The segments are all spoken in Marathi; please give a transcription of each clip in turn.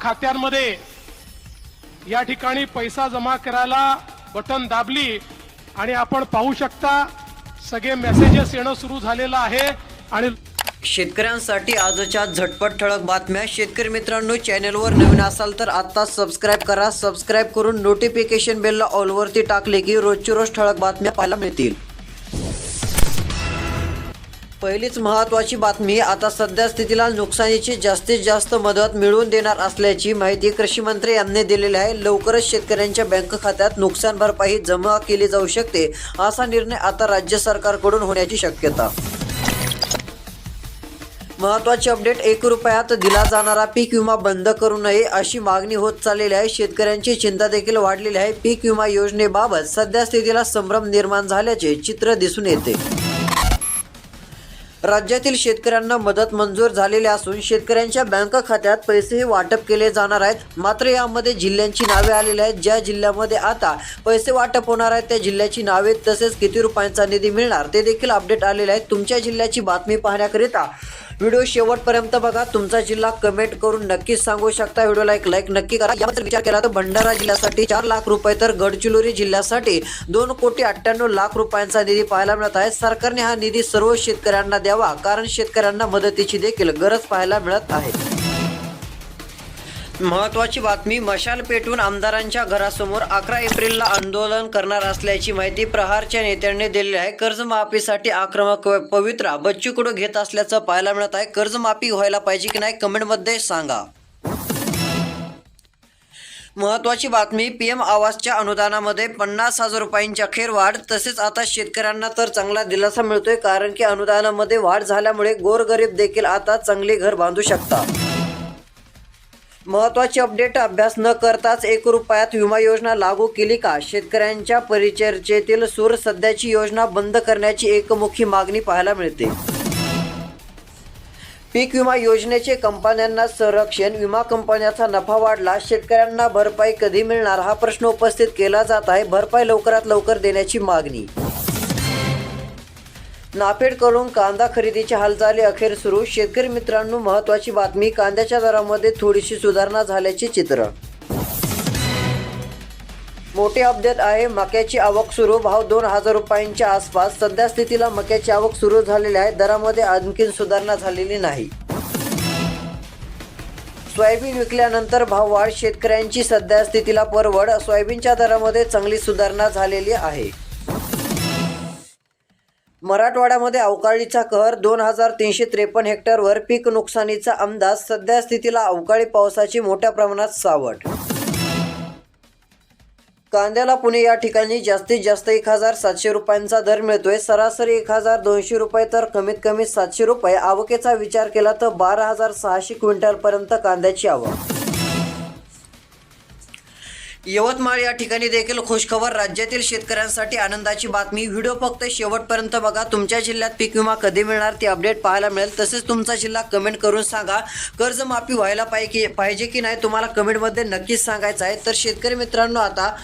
खात्यांमध्ये या ठिकाणी पैसा जमा करायला बटन दाबली आणि आपण पाहू शकता सगळे मेसेजेस येणं सुरू झालेलं आहे आणि शेतकऱ्यांसाठी आजच्या झटपट ठळक बातम्या. शेतकरी मित्रांनो चॅनलवर नवीन असाल तर आत्ता सबस्क्राईब करा. सबस्क्राईब करून नोटिफिकेशन बेलला ऑलवरती टाकले की रोजची रोज ठळक बातम्या पाहायला मिळतील. पहिलीच महत्वाची बातमी आता सध्या स्थितीला नुकसानीची जास्तीत जास्त मदत मिळवून देणार असल्याची माहिती कृषी मंत्री यांनी दिलेली आहे. लवकरच शेतकऱ्यांच्या बँक खात्यात नुकसान भरपाई जमा केली जाऊ शकते असा निर्णय आता राज्य सरकारकडून होण्याची शक्यता. महत्वाची अपडेट एक रुपयात दिला जाणारा पीक विमा बंद करू नये अशी मागणी होत चाललेली आहे. शेतकऱ्यांची चिंता देखील वाढलेली आहे. पीक विमा योजनेबाबत सध्या स्थितीला संभ्रम निर्माण झाल्याचे चित्र दिसून येते. राज्यातील शेतकऱ्यांना मदत मंजूर झालेली असून शेतकऱ्यांच्या बँक खात्यात पैसेही वाटप केले जाणार आहेत. मात्र यामध्ये जिल्ह्यांची नावे आलेली आहेत. ज्या जिल्ह्यामध्ये आता पैसे वाटप होणार आहेत त्या जिल्ह्याची नावे तसेच किती रुपयांचा निधी मिळणार ते देखील अपडेट आलेले आहेत. तुमच्या जिल्ह्याची बातमी पाहण्याकरिता व्हिडिओ शेवटपर्यंत बघा. तुमचा जिल्हा कमेंट करून नक्कीच सांगू शकता. व्हिडिओला एक लाईक नक्की करा. याबद्दल विचार केला तर भंडारा जिल्ह्यासाठी चार लाख रुपये तर गडचिरोली जिल्ह्यासाठी दोन कोटी अठ्ठ्याण्णव लाख रुपयांचा निधी पाहायला मिळत आहे. सरकारने हा निधी सर्व शेतकऱ्यांना द्यावा कारण शेतकऱ्यांना मदतीची देखील गरज पाहायला मिळत आहे. महत्वाची बातमी मशाल पेटून आमदारांच्या घरासमोर अकरा एप्रिलला आंदोलन करणार असल्याची माहिती प्रहारच्या नेत्यांनी दिलेली आहे. कर्जमाफीसाठी आक्रमक पवित्रा बच्चू कडू घेत असल्याचं पाहायला मिळत आहे. कर्जमाफी व्हायला पाहिजे की नाही कमेंटमध्ये सांगा. महत्वाची बातमी पीएम आवासच्या अनुदानामध्ये पन्नास हजार रुपयांची अखेर वाढ तसेच आता शेतकऱ्यांना तर चांगला दिलासा मिळतोय कारण की अनुदानामध्ये वाढ झाल्यामुळे गोरगरीब देखील आता चांगले घर बांधू शकतात. महत्वाची अपडेट अभ्यास न करताच एक रुपयात विमा योजना लागू केली का? शेतकऱ्यांच्या परिचर्चेतील सूर सध्याची योजना बंद करण्याची एकमुखी मागणी पाहायला मिळते. पीक विमा योजनेचे कंपन्यांना संरक्षण विमा कंपन्याचा नफा वाढला शेतकऱ्यांना भरपाई कधी मिळणार हा प्रश्न उपस्थित केला जात आहे. भरपाई लवकरात लवकर देण्याची मागणी नाफेड करून कांदा खरेदीच्या हालचाली अखेर सुरू. शेतकरी मित्रांनो महत्वाची बातमी कांद्याच्या दरामध्ये थोडीशी सुधारणा झाल्याचे चित्र. मोठे अपडेट आहे मक्याची आवक सुरू. भाव दोन हजार रुपयांच्या आसपास. सध्या स्थितीला मक्याची आवक सुरू झालेली आहे. दरामध्ये आणखीन सुधारणा झालेली नाही. सोयाबीन विकल्यानंतर भाव वाढ. शेतकऱ्यांची सध्या स्थितीला परवड. सोयाबीनच्या दरामध्ये चांगली सुधारणा झालेली आहे. मराठवाड्यामध्ये अवकाळीचा कहर दोन हजार तीनशे त्रेपन्न हेक्टरवर पीक नुकसानीचा अंदाज सध्या स्थितीला अवकाळी पावसाची मोठ्या प्रमाणात सावट. कांद्याला पुणे या ठिकाणी जास्तीत जास्त एक हजार सातशे रुपयांचा दर मिळतोय. सरासरी एक हजार दोनशे रुपये तर कमीत कमी सातशे रुपये. आवकेचा विचार केला तर बारा हजार सहाशे क्विंटलपर्यंत कांद्याची आवक. यवतमाळ या ठिकाणी देखील खुशखबर. राज्यातील शेतकऱ्यांसाठी आनंदाची बातमी. व्हिडिओ फक्त शेवटपर्यंत बघा. तुमच्या जिल्ह्यात पीक विमा कधी मिळणार ती अपडेट पाहायला मिळेल. तसेच तुमचा जिल्हा कमेंट करून सांगा. कर्जमाफी व्हायला पाहिजे पाहिजे की नाही तुम्हाला कमेंटमध्ये नक्कीच सांगायचं आहे. तर शेतकरी मित्रांनो आता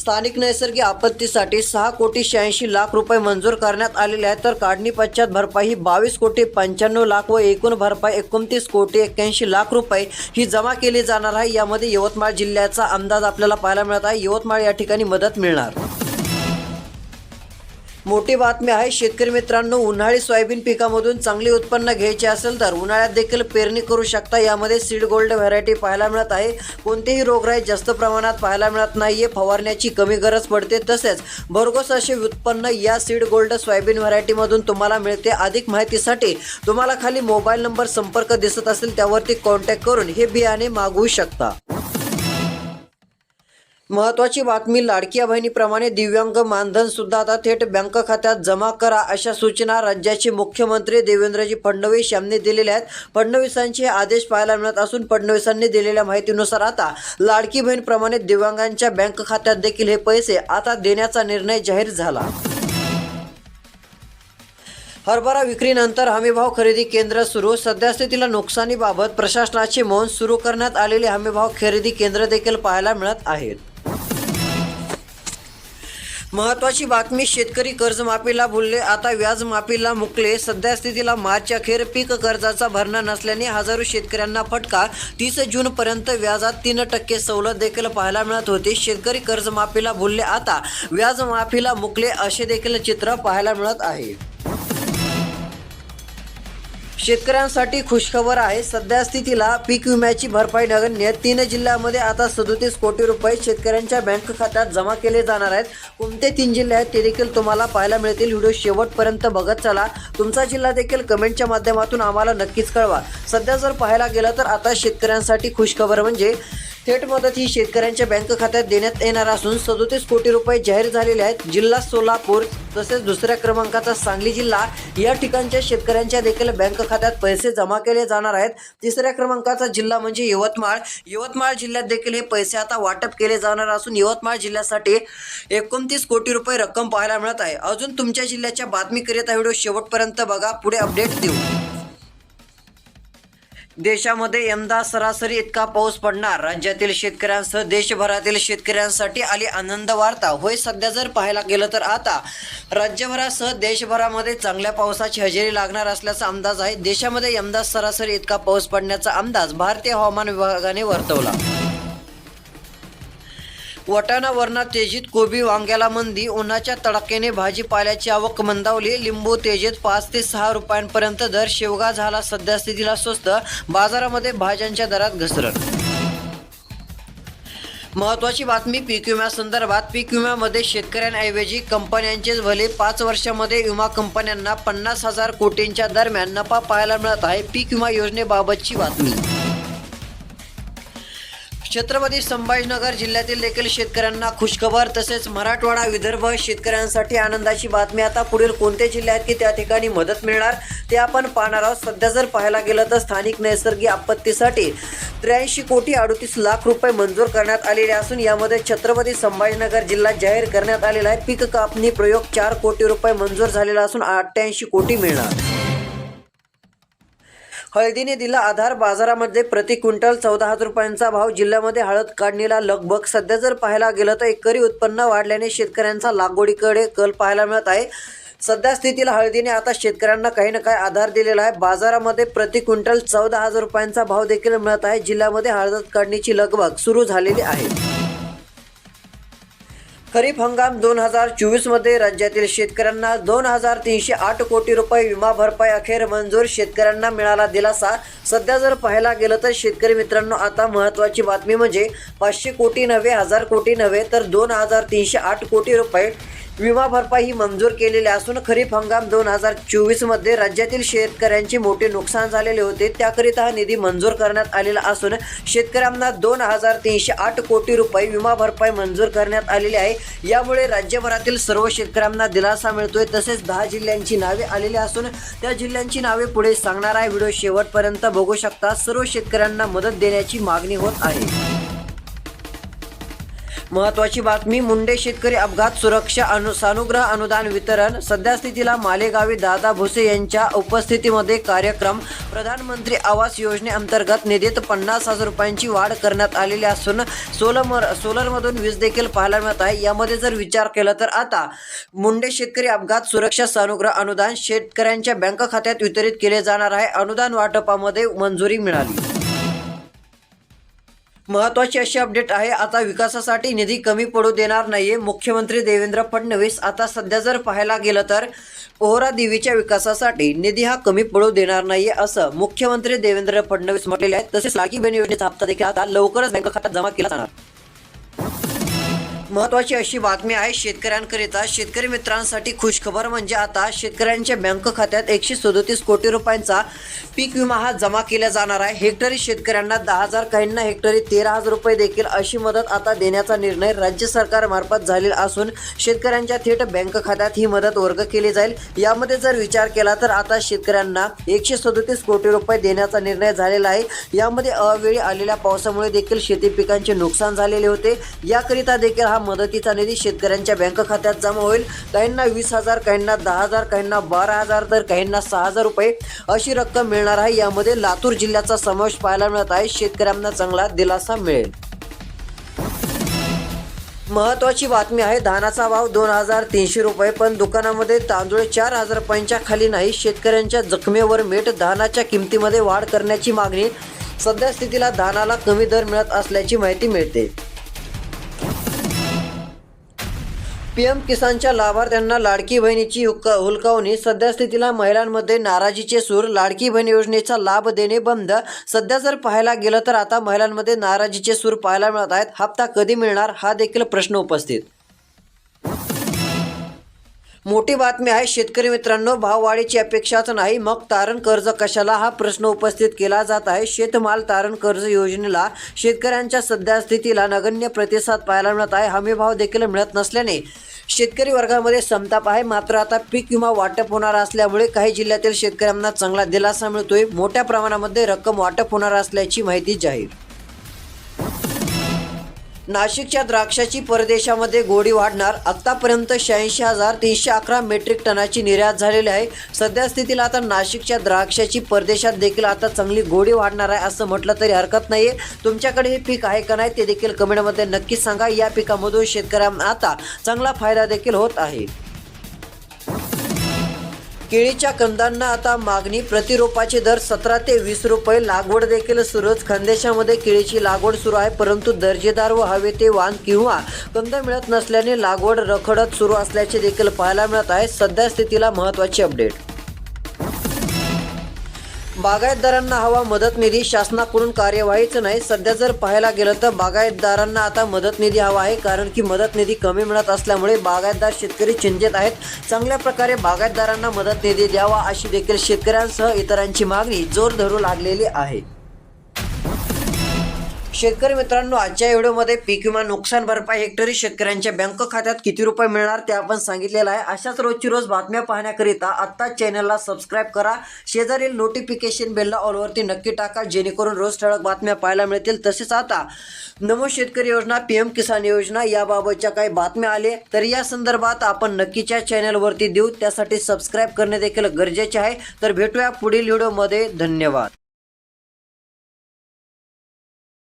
स्थानिक नैसर्गिक आपत्तीसाठी सहा कोटी शहाऐंशी लाख रुपये मंजूर करण्यात आलेले आहेत. तर काढणी पश्चात भरपाई ही बावीस कोटी पंच्याण्णव लाख व एकूण भरपाई एकोणतीस कोटी एक्क्याऐंशी लाख रुपये ही जमा केली जाणार आहे. यामध्ये यवतमाळ जिल्ह्याचा अंदाज आपल्याला पाहायला मिळत आहे. यवतमाळ या ठिकाणी मदत मिळणार. मोठी बातमी आहे शेतकरी मित्रांनो उन्हाळी सोयाबीन पिकामधून चांगले उत्पन्न घ्यायचे असेल तर उन्हाळ्यात देखील पेरणी करू शकता. यामध्ये सीड गोल्ड व्हरायटी पाहायला मिळत आहे. कोणतेही रोगराई जास्त प्रमाणात पाहायला मिळत नाहीये. फवारण्याची कमी गरज पडते. तसेच भरघोस असे उत्पन्न या सीड गोल्ड सोयाबीन व्हरायटीमधून तुम्हाला मिळते. अधिक माहितीसाठी तुम्हाला खाली मोबाईल नंबर संपर्क दिसत असेल त्यावरती कॉन्टॅक्ट करून हे बियाणे मागवू शकता. महत्वाची बातमी लाडक्या बहिणीप्रमाणे दिव्यांग मानधन सुद्धा आता थेट बँक खात्यात जमा करा अशा सूचना राज्याचे मुख्यमंत्री देवेंद्रजी फडणवीस यांनी दिलेल्या आहेत. फडणवीसांचे आदेश पाहायला मिळत असून फडणवीसांनी दिलेल्या माहितीनुसार आता लाडकी बहीणप्रमाणे दिव्यांगांच्या बँक खात्यात देखील हे पैसे आता देण्याचा निर्णय जाहीर झाला. हरभरा विक्रीनंतर हमीभाव खरेदी केंद्र सुरू. सद्यस्थितीला नुकसानीबाबत प्रशासनाचे मौन सुरू करण्यात आलेले हमीभाव खरेदी केंद्र देखील पाहायला मिळत आहेत. महत्वाची बातमी शेतकरी कर्जमाफीला बोलले आता व्याजमाफीला मुकले. सध्या स्थितीला मार्च अखेर पीक कर्जाचा भरणा नसल्याने हजारो शेतकऱ्यांना फटका. तीस जून पर्यंत व्याजात तीन टक्के सवलत देखील पाहायला मिळत होती. शेतकरी कर्जमाफीला बोलले आता. व्याजमाफीला मुकले असे देखील चित्र पाहायला मिळत आहे. शेतकऱ्यांसाठी खुशखबर आहे. सध्या स्थितीला पीक विम्याची भरपाई नगण्य. तीन जिल्ह्यामध्ये आता सदोतीस कोटी रुपये शेतकऱ्यांच्या बँक खात्यात जमा केले जाणार आहेत. कोणते तीन जिल्हे आहेत ते देखील तुम्हाला पाहायला मिळतील. व्हिडिओ शेवटपर्यंत बघत चला. तुमचा जिल्हा देखील कमेंटच्या माध्यमातून आम्हाला नक्कीच कळवा. सध्या जर पाहायला गेलं तर आता शेतकऱ्यांसाठी खुशखबर म्हणजे थेट मदत ही शेतकऱ्यांच्या बँक खात्यात देण्यात येणार असून सदोतीस कोटी रुपये जाहीर झालेले आहेत. जिल्हा सोलापूर तसेच दुसऱ्या क्रमांकाचा सांगली जिल्हा या ठिकाणच्या शेतकऱ्यांच्या देखील बँक खात्यात पैसे जमा केले जाणार आहेत. तिसऱ्या क्रमांकाचा जिल्हा म्हणजे यवतमाळ. यवतमाळ जिल्ह्यात देखील हे पैसे आता वाटप केले जाणार असून यवतमाळ जिल्ह्यासाठी एकोणतीस कोटी रुपये रक्कम पाहायला मिळत आहे. अजून तुमच्या जिल्ह्याच्या बातमीकरिता व्हिडिओ शेवटपर्यंत बघा. पुढे अपडेट देऊ. देशामध्ये यंदा सरासरी इतका पाऊस पडणार. राज्यातील शेतकऱ्यांसह देशभरातील शेतकऱ्यांसाठी आली आनंद वार्ता. होय सध्या जर पाहायला गेलं तर आता राज्यभरासह देशभरामध्ये चांगल्या पावसाची हजेरी लागणार असल्याचा अंदाज आहे. देशामध्ये यंदा सरासरी इतका पाऊस पडण्याचा अंदाज भारतीय हवामान विभागाने वर्तवला. वटाणा वरणा तेजीत कोबी वांग्याला मंदी उन्हाच्या तडाक्याने भाजीपाल्याची आवक मंदावली. लिंबू तेजीत पाच ते सहा रुपयांपर्यंत दर. शेवगा झाला सध्या स्थितीला स्वस्त. बाजारामध्ये भाज्यांच्या दरात घसरण. महत्वाची बातमी पीक विम्यासंदर्भात पीक विम्यामध्ये शेतकऱ्यांऐवजी कंपन्यांचेच भले पाच वर्षामध्ये विमा कंपन्यांना पन्नास हजार कोटींच्या दरम्यान नफा पाहायला मिळत आहे. पीक विमा योजनेबाबतची बातमी. छत्रपती संभाजीनगर जिल्ह्यातील देखील शेतकऱ्यांना खुशखबर तसेच मराठवाडा विदर्भ शेतकऱ्यांसाठी आनंदाची बातमी. आता पुढील कोणते जिल्हे आहेत की त्या ठिकाणी मदत मिळणार? ते आपण पाहणार आहोत. सध्या जर पाहायला गेलं तर स्थानिक नैसर्गिक आपत्तीसाठी त्र्याऐंशी कोटी अडतीस लाख रुपये मंजूर करण्यात आलेले असून यामध्ये छत्रपती संभाजीनगर जिल्हा जाहीर करण्यात आलेला आहे. पीक कापणी प्रयोग चार कोटी रुपये मंजूर झालेला असून अठ्ठ्याऐंशी कोटी मिळणार. हळदीने दिला आधार. बाजारामध्ये प्रति क्विंटल चौदा हजार रुपयांचा भाव. जिल्ह्यामध्ये हळद काढणीला लगबग. सध्या जर पाहायला गेलं तर एकरी उत्पन्न वाढल्याने शेतकऱ्यांचा लागवडीकडे कल पाहायला मिळत आहे. सध्या स्थितीला हळदीने आता शेतकऱ्यांना काही ना काही आधार दिलेला आहे. बाजारामध्ये प्रति क्विंटल चौदा हजार रुपयांचा भाव देखील मिळत आहे. जिल्ह्यामध्ये हळद काढणीची लगबग सुरू झालेली आहे. खरीप हंगाम दोन हजार चोवीसमध्ये राज्यातील शेतकऱ्यांना दोन हजार तीनशे आठ कोटी रुपये विमा भरपाई अखेर मंजूर. शेतकऱ्यांना मिळाला दिलासा. सध्या जर पाहायला गेलं तर शेतकरी मित्रांनो आता महत्त्वाची बातमी म्हणजे पाचशे कोटी नव्हे हजार कोटी नव्हे तर दोन हजार तीनशे आठ कोटी रुपये विमा भरपाई ही मंजूर केलेली असून खरीप हंगाम दोन हजार चोवीसमध्ये राज्यातील शेतकऱ्यांचे मोठे नुकसान झालेले होते. त्याकरिता हा निधी मंजूर करण्यात आलेला असून शेतकऱ्यांना दोन हजार तीनशे आठ कोटी रुपये विमा भरपाई मंजूर करण्यात आलेली आहे. यामुळे राज्यभरातील सर्व शेतकऱ्यांना दिलासा मिळतोय. तसेच दहा जिल्ह्यांची नावे आलेली असून त्या जिल्ह्यांची नावे पुढे सांगणार आहे. व्हिडिओ शेवटपर्यंत बघू शकता. सर्व शेतकऱ्यांना मदत देण्याची मागणी होत आहे. महत्वाची बातमी मुंडे शेतकरी अपघात सुरक्षा अनु सानुग्रह अनुदान वितरण सध्यास्थितीला मालेगावी दादा भुसे यांच्या उपस्थितीमध्ये कार्यक्रम. प्रधानमंत्री आवास योजनेअंतर्गत निधीत पन्नास हजार रुपयांची वाढ करण्यात आलेली असून सोलर सोलरमधून वीज देखील पाहायला मिळत आहे. यामध्ये जर विचार केला तर आता मुंडे शेतकरी अपघात सुरक्षा सानुग्रह अनुदान शेतकऱ्यांच्या बँक खात्यात वितरित केले जाणार आहे. अनुदान वाटपामध्ये मंजुरी मिळाली. महत्वाची अशी अपडेट आहे. आता विकासासाठी निधी कमी पडू देणार नाहीये. मुख्यमंत्री देवेंद्र फडणवीस आता सध्या जर पाहायला गेलं तर पोहरा देवीच्या विकासासाठी निधी हा कमी पडू देणार नाहीये असं मुख्यमंत्री देवेंद्र फडणवीस म्हटलेले आहेत. तसेच लागी बहीण योजनेचा हप्ता देखील आता लवकरच बँक खात्यात जमा केला जाणार. महत्वाची अशी बातमी आहे शेतकऱ्यांकरिता. शेतकरी मित्रांसाठी खुशखबर म्हणजे आता शेतकऱ्यांच्या बँक खात्यात एकशे सदोतीस कोटी रुपयांचा पीक विमा हा जमा केला जाणार आहे. हेक्टरी शेतकऱ्यांना दहा हजार काहींना हेक्टरी तेरा हजार रुपये देखील अशी मदत आता देण्याचा निर्णय राज्य सरकारमार्फत झालेला असून शेतकऱ्यांच्या थेट बँक खात्यात ही मदत वर्ग केली जाईल. यामध्ये जर विचार केला तर आता शेतकऱ्यांना एकशे सदोतीस कोटी रुपये देण्याचा निर्णय झालेला आहे. यामध्ये अवेळी आलेल्या पावसामुळे देखील शेती पिकांचे नुकसान झालेले होते. याकरिता देखील हा मदतीचा निधी शेतकऱ्यांच्या बँक खात्यात जमा होईल. काहींना वीस हजार काहींना दहा हजार काहींना बारा हजार तर काहींना सहा हजार रुपये अशी रक्कम मिळणार आहे. यामध्ये लातूर जिल्ह्याचा समावेश पाहायला मिळत आहे. शेतकऱ्यांना चांगला दिलासा मिळेल. महत्वाची बातमी आहे धानाचा भाव दोन हजार तीनशे रुपये पण दुकानामध्ये तांदूळ चार हजार रुपयांच्या खाली नाही. शेतकऱ्यांच्या जखमेवर मीठ धानाच्या किमतीमध्ये वाढ करण्याची मागणी. सध्या स्थितीला धानाला कमी दर मिळत असल्याची माहिती मिळते. पीएम किसानच्या लाभार्थ्यांना लाडकी बहिणीची हुक्का- हुलकावणी. सध्या स्थितीला महिलांमध्ये नाराजीचे सूर. लाडकी बहीण योजनेचा लाभ देणे बंद. सध्या जर पाहायला गेलं तर आता महिलांमध्ये नाराजीचे सूर पाहायला मिळत आहेत. हप्ता कधी मिळणार? हा देखील प्रश्न उपस्थित. मोठी बातमी आहे शेतकरी मित्रांनो भाववाढीची अपेक्षाच नाही. मग तारण कर्ज कशाला? हा प्रश्न उपस्थित केला जात आहे. शेतमाल तारण कर्ज योजनेला शेतकऱ्यांच्या सध्या स्थितीला नगण्य प्रतिसाद पाहायला मिळत आहे. हमी भाव देखील मिळत नसल्याने शेतकरी वर्गामध्ये संताप आहे. मात्र आता पीक विमा वाटप होणार असल्यामुळे काही जिल्ह्यातील शेतकऱ्यांना चांगला दिलासा मिळतोय. मोठ्या प्रमाणामध्ये रक्कम वाटप होणार असल्याची माहिती जाहीर नाशिकच्या द्राक्षाची परदेशामध्ये गोडी वाढणार. आतापर्यंत शहाऐंशी हजार तीनशे अकरा मेट्रिक टनाची निर्यात झालेली आहे. सध्या स्थितीला आता नाशिकच्या द्राक्षाची परदेशात देखील आता चांगली गोडी वाढणार आहे असं म्हटलं तरी हरकत नाही तुमच्याकडे हे पीक आहे का नाही ते देखील कमेंटमध्ये नक्कीच सांगा. या पिकामधून शेतकऱ्यांना आता चांगला फायदा देखील होत आहे. केळीच्या कंदांना आता मागणी. प्रतिरोपाचे दर सतरा ते वीस रुपये. लागवड देखील सुरूच खानदेशामध्ये केळीची लागवड सुरू आहे परंतु दर्जेदार व हवे ते वाण किंवा कंद मिळत नसल्याने लागवड रखडत सुरू असल्याचे देखील पाहायला मिळत आहे. सध्या स्थितीला महत्त्वाची अपडेट. बागायतदारांना हवा मदत निधी शासनाकडून कार्यवाहीच नाही. सध्या जर पाहायला गेलं तर बागायतदारांना आता मदत निधी हवा आहे कारण की मदत निधी कमी मिळत असल्यामुळे बागायतदार शेतकरी चिंतेत आहेत. चांगल्या प्रकारे बागायतदारांना मदत निधी द्यावा अशी देखील शेतकऱ्यांसह इतरांची मागणी जोर धरू लागलेली आहे. शेतकरी मित्रांनो आजच्या व्हिडिओमध्ये पीक विमा नुकसान भरपाई हेक्टरी शेतकऱ्यांच्या बँक खात्यात किती रुपये मिळणार ते आपण सांगितलेलं आहे. अशाच रोजची रोज बातम्या पाहण्याकरिता आत्ताच चॅनलला सबस्क्राईब करा. शेजारील नोटिफिकेशन बेलला ऑलवरती नक्की टाका जेणेकरून रोज ठळक बातम्या पाहायला मिळतील. तसेच आता नमो शेतकरी योजना पी एम किसान योजना याबाबतच्या काही बातम्या आले तर या संदर्भात आपण नक्कीच्या चॅनलवरती देऊ. त्यासाठी सबस्क्राईब करणे देखील गरजेचे आहे. तर भेटूया पुढील व्हिडिओमध्ये. धन्यवाद.